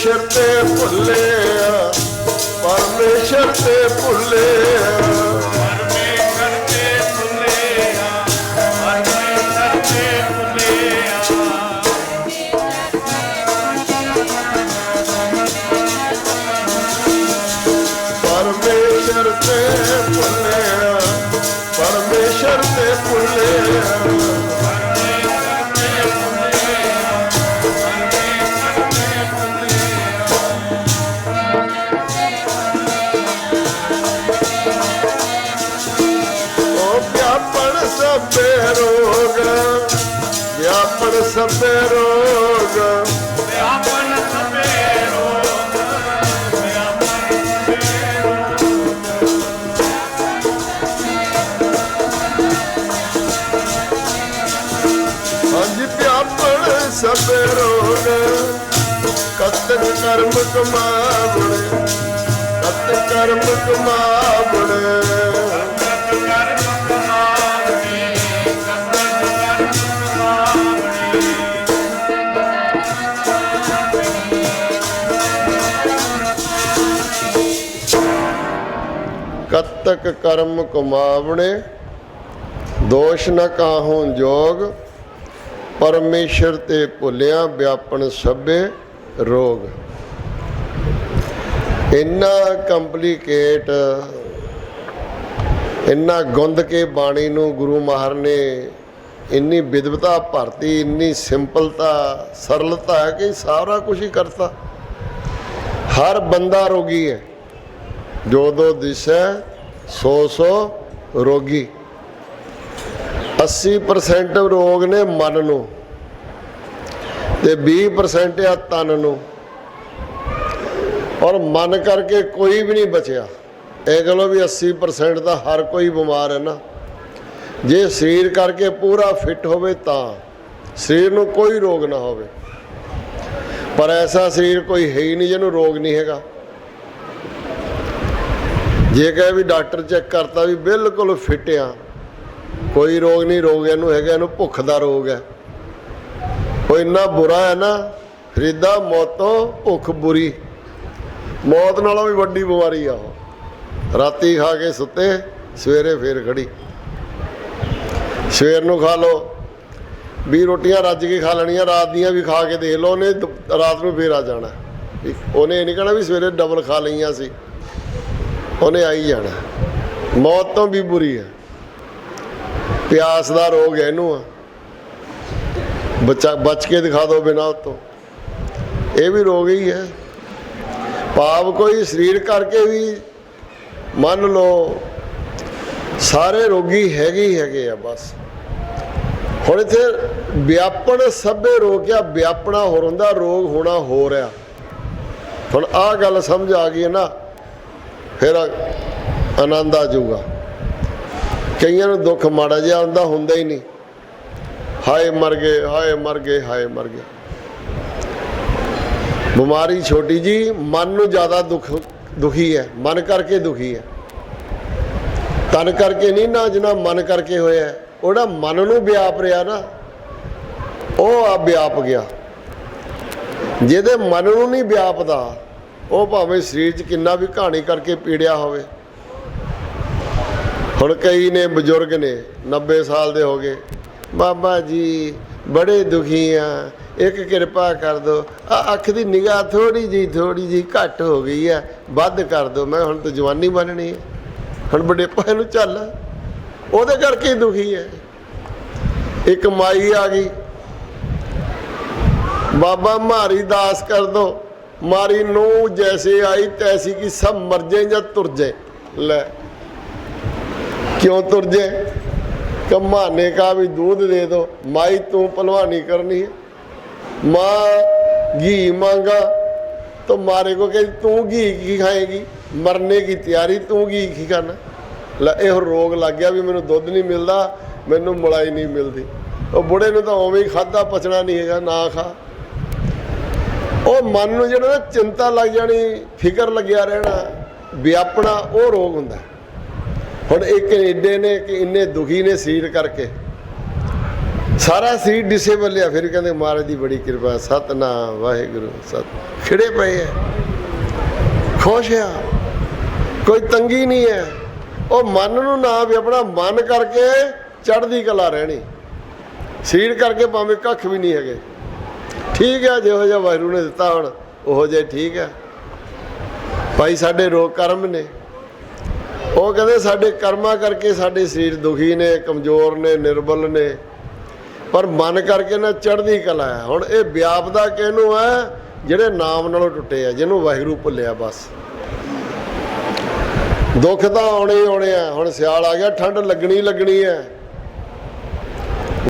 ਪਰਮੇਸ਼ਰ ਤੇ ਭੁੱਲੇ ਪਰਮੇਸ਼ਰ ਤੇ ਭੁੱਲੇ ਵਿਆਪਣ ਸਭੇ ਰੋਗ ਵਿਆਪਣ ਸਭੇ ਰੋਗ। ਵਿਆਪਨ ਸਭੇ ਰੋਗ ਵਿਆਪਨ ਸਭੇ ਹਾਂਜੀ ਵਿਆਪਣ ਸਭੇ ਰੋਗ ਕਤਕ ਕਰਮ ਕਮਾਵਣੇ ਕਤਕ ਕਰਮ ਕਮਾਵਣੇ ਕਤਕ ਕਰਮ ਕਮਾਵਣੇ, ਦੋਸ਼ ਨ ਕਾਹੂ ਜੋਗ, ਪਰਮੇਸ਼ਰ ਤੇ ਭੁੱਲਿਆ ਵਿਆਪਨ ਸਭੇ ਰੋਗ। ਇੰਨਾ ਕੰਪਲਿਕੇਟ, ਇੰਨਾ ਗੁੰਦ ਕੇ ਬਾਣੀ ਨੂੰ ਗੁਰੂ ਮਹਾਰ ਨੇ ਇੰਨੀ ਵਿਦਵਤਾ ਭਰਤੀ, ਇੰਨੀ ਸਿੰਪਲਤਾ, ਸਰਲਤਾ ਹੈ ਕਿ ਸਾਰਾ ਕੁਝ ਹੀ ਕਰਤਾ। ਹਰ ਬੰਦਾ ਰੋਗੀ ਹੈ। ਜੋ ਦੋ ਦਿਸੈ ਸੋ ਸੋ ਰੋਗੀ। 80% ਰੋਗ ਨੇ ਮਨ ਨੂੰ ਤੇ 20% ਆ ਤਨ ਨੂੰ। ਔਰ ਮਨ ਕਰਕੇ ਕੋਈ ਵੀ ਨਹੀਂ ਬਚਿਆ। ਇਹ ਕਹੋ ਵੀ 80% ਦਾ ਹਰ ਕੋਈ ਬਿਮਾਰ ਹੈ ਨਾ। ਜੇ ਸਰੀਰ ਕਰਕੇ ਪੂਰਾ ਫਿੱਟ ਹੋਵੇ ਤਾਂ ਸਰੀਰ ਨੂੰ ਕੋਈ ਰੋਗ ਨਾ ਹੋਵੇ। ਪਰ ਐਸਾ ਸਰੀਰ ਕੋਈ ਹੈ ਹੀ ਨਹੀਂ ਜਿਹਨੂੰ ਰੋਗ ਨਹੀਂ ਹੈਗਾ। ਜੇ ਕਹੇ ਵੀ ਡਾਕਟਰ ਚੈੱਕ ਕਰਤਾ ਵੀ ਬਿਲਕੁਲ ਫਿੱਟ ਆ, ਕੋਈ ਰੋਗ ਨਹੀਂ, ਰੋਗ ਇਹਨੂੰ ਹੈਗਾ, ਇਹਨੂੰ ਭੁੱਖ ਦਾ ਰੋਗ ਹੈ। ਉਹ ਇੰਨਾ ਬੁਰਾ ਹੈ ਨਾ ਫਰੀਦਾ ਮੌਤੋਂ ਭੁੱਖ ਬੁਰੀ। ਮੌਤ ਨਾਲੋਂ ਵੀ ਵੱਡੀ ਬਿਮਾਰੀ ਆ ਉਹ। ਰਾਤੀ ਖਾ ਕੇ ਸੁੱਤੇ, ਸਵੇਰੇ ਫੇਰ ਖੜੀ। ਸਵੇਰ ਨੂੰ ਖਾ ਲਓ। ਵੀ ਰੋਟੀਆਂ ਰੱਜ ਕੇ ਖਾ ਲੈਣੀਆਂ, ਰਾਤ ਦੀਆਂ ਵੀ ਖਾ ਕੇ ਦੇਖ ਲਓ, ਉਹਨੇ ਰਾਤ ਨੂੰ ਫੇਰ ਆ ਜਾਣਾ। ਉਹਨੇ ਇਹ ਨਹੀਂ ਕਹਿਣਾ ਵੀ ਸਵੇਰੇ ਡਬਲ ਖਾ ਲਈਆਂ ਸੀ। ਉਹਨੇ ਆਈ ਜਾਣਾ। ਮੌਤ ਤੋਂ ਵੀ ਬੁਰੀ ਹੈ ਪਿਆਸ ਦਾ ਰੋਗ ਹੈ ਇਹਨੂੰ ਆ। ਬੱਚਾ ਬਚ ਕੇ ਦਿਖਾ ਦਿਓ ਬਿਨਾਂ ਤੋਂ ਇਹ ਵੀ ਰੋਗ ਹੀ ਹੈ ਪਾਪ ਕੋਈ ਸਰੀਰ ਕਰਕੇ ਵੀ ਮੰਨ ਲਓ ਸਾਰੇ ਰੋਗੀ ਹੈਗੇ ਹੀ ਹੈਗੇ ਆ ਬਸ। ਹੁਣ ਇੱਥੇ ਵਿਆਪਣ ਸਭੇ ਰੋਗਿਆ ਵਿਆਪਣਾ ਹੋਰ ਹੁੰਦਾ, ਰੋਗ ਹੋਣਾ ਹੋ ਰਿਹਾ ਹੁਣ ਆਹ ਗੱਲ ਸਮਝ ਆ ਗਈ ਹੈ ਨਾ। ਫਿਰ ਆਨੰਦ ਆ ਜਾਊਗਾ। ਕਈਆਂ ਨੂੰ ਦੁੱਖ ਮਾੜਾ ਜਿਹਾ ਆਉਂਦਾ, ਹੁੰਦਾ ਹੀ ਨਹੀਂ। ਹਾਏ ਮਰ ਗਏ, ਹਾਏ ਮਰ ਗਏ, ਹਾਏ ਮਰ ਗਏ। ਬਿਮਾਰੀ ਛੋਟੀ ਜੀ, ਮਨ ਨੂੰ ਜ਼ਿਆਦਾ ਦੁੱਖ, ਦੁਖੀ ਹੈ। ਮਨ ਕਰਕੇ ਦੁਖੀ ਹੈ। ਤਨ ਕਰਕੇ ਨਹੀਂ ਨਾ ਜਿਨਾ ਮਨ ਕਰਕੇ ਹੋਇਆ ਹੈ। ਉਹਦਾ ਮਨ ਨੂੰ ਵਿਆਪ ਰਿਹਾ ਨਾ, ਉਹ ਆ ਵਿਆਪ ਗਿਆ। ਜਿਹਦੇ ਮਨ ਨੂੰ ਨਹੀਂ ਵਿਆਪਦਾ ਉਹ ਭਾਵੇਂ ਸਰੀਰ 'ਚ ਕਿੰਨਾ ਵੀ ਕਹਾਣੀ ਕਰਕੇ ਪੀੜਿਆ ਹੋਵੇ। ਹੁਣ ਕਈ ਨੇ ਬਜ਼ੁਰਗ ਨੇ 90 ਸਾਲ ਦੇ ਹੋ ਗਏ। ਬਾਬਾ ਜੀ, ਬੜੇ ਦੁਖੀ ਆ। ਇੱਕ ਕਿਰਪਾ ਕਰ ਦੋ। ਆ ਅੱਖ ਦੀ ਨਿਗਾਹ ਥੋੜੀ ਜੀ ਥੋੜੀ ਜੀ ਘੱਟ ਹੋ ਗਈ ਆ। ਵੱਧ ਕਰ ਦੋ। ਮੈਂ ਹੁਣ ਤਾਂ ਜਵਾਨੀ ਬਣਨੀ ਹੈ ਹੁਣ ਬੁਢੇਪਾ ਨੂੰ ਚੱਲ। ਉਹਦੇ ਕਰਕੇ ਦੁਖੀ ਹੈ ਇੱਕ ਮਾਈ ਆ ਗਈ। ਬਾਬਾ ਮਾਰੀ ਦਾਸ ਕਰ ਦੋ। ਮਾਰੀ ਨੂੰ ਜੈਸੇ ਆਈ ਤੈਸੀ ਕੀ ਸਭ ਮਰ ਜਾਏ ਜਾਂ ਤੁਰ ਜਾਏ ਲੈ क्यों तुर जाए कमाने का भी दूध दे दो माई तू पलवानी करनी है माँ घी मांगा तो मारे को कही तू घी की खाएगी मरने की ਤਿਆਰੀ ਤੂੰ ਘੀ ਕੀ ਕਰਨਾ ਲੈ ਇਹ ਰੋਗ ਲੱਗ ਗਿਆ ਵੀ ਮੈਨੂੰ ਦੁੱਧ ਨਹੀਂ ਮਿਲਦਾ ਮੈਨੂੰ ਮਲਾਈ ਨਹੀਂ ਮਿਲਦੀ ਉਹ ਬੁੜੇ ਨੂੰ ਤਾਂ ਉਵੇਂ ਹੀ ਖਾਦਾ ਪਚਣਾ ਨਹੀਂ ਹੈਗਾ ਨਾ ਖਾ ਉਹ ਮਨ ਨੂੰ ਜਿਹੜਾ ਨਾ ਚਿੰਤਾ ਲੱਗ ਜਾਣੀ, ਫਿਕਰ ਲੱਗਿਆ ਰਹਿਣਾ ਵਿਆਪਣਾ ਉਹ ਰੋਗ ਹੁੰਦਾ। ਹੁਣ ਇੱਕ ਏਡੇ ਨੇ ਕਿ ਇੰਨੇ ਦੁਖੀ ਨੇ ਸਰੀਰ ਕਰਕੇ। ਸਾਰਾ ਸੀਰ ਡਿਸੇਬਲ ਆ, ਫਿਰ ਕਹਿੰਦੇ ਮਹਾਰਾਜ ਦੀ ਬੜੀ ਕਿਰਪਾ, ਸਤਨਾਮ, ਵਾਹਿਗੁਰੂ, ਸਤ। ਖਿੜੇ ਪਏ ਆ। ਖੁਸ਼ ਆ। ਕੋਈ ਤੰਗੀ ਨਹੀਂ ਹੈ ਉਹ ਮਨ ਨੂੰ ਨਾ ਵੀ ਆਪਣਾ ਮਨ ਕਰਕੇ ਚੜ੍ਹਦੀ ਕਲਾ ਰਹਿਣੀ। ਸੀਰ ਕਰਕੇ ਭਾਵੇਂ ਕੱਖ ਵੀ ਨਹੀਂ ਹੈਗੇ। ਠੀਕ ਹੈ ਜਿਹੋ ਜਿਹਾ ਵਾਹਿਗੁਰੂ ਨੇ ਦਿੱਤਾ ਹੁਣ, ਉਹੋ ਜਿਹਾ ਠੀਕ ਹੈ ਭਾਈ ਸਾਡੇ ਰੋਗ ਕਰਮ ਨੇ। ਉਹ ਕਹਿੰਦੇ ਸਾਡੇ ਕਰਮਾਂ ਕਰਕੇ ਸਾਡੇ ਸਰੀਰ ਦੁਖੀ ਨੇ, ਕਮਜ਼ੋਰ ਨੇ, ਨਿਰਬਲ ਨੇ। ਪਰ ਮਨ ਕਰਕੇ ਨਾ ਚੜ੍ਹਦੀ ਕਲਾ ਹੈ ਹੁਣ ਇਹ ਵਿਆਪਦਾ ਕਿਹਨੂੰ ਹੈ ਜਿਹੜੇ ਨਾਮ ਨਾਲੋਂ ਟੁੱਟੇ ਆ, ਜਿਹਨੂੰ ਵਾਹਿਗੁਰੂ ਭੁੱਲਿਆ ਬਸ। ਦੁੱਖ ਤਾਂ ਆਉਣੇ ਹੀ ਆਉਣੇ ਆ। ਹੁਣ ਸਿਆਲ ਆ ਗਿਆ, ਠੰਡ ਲੱਗਣੀ ਲੱਗਣੀ ਹੈ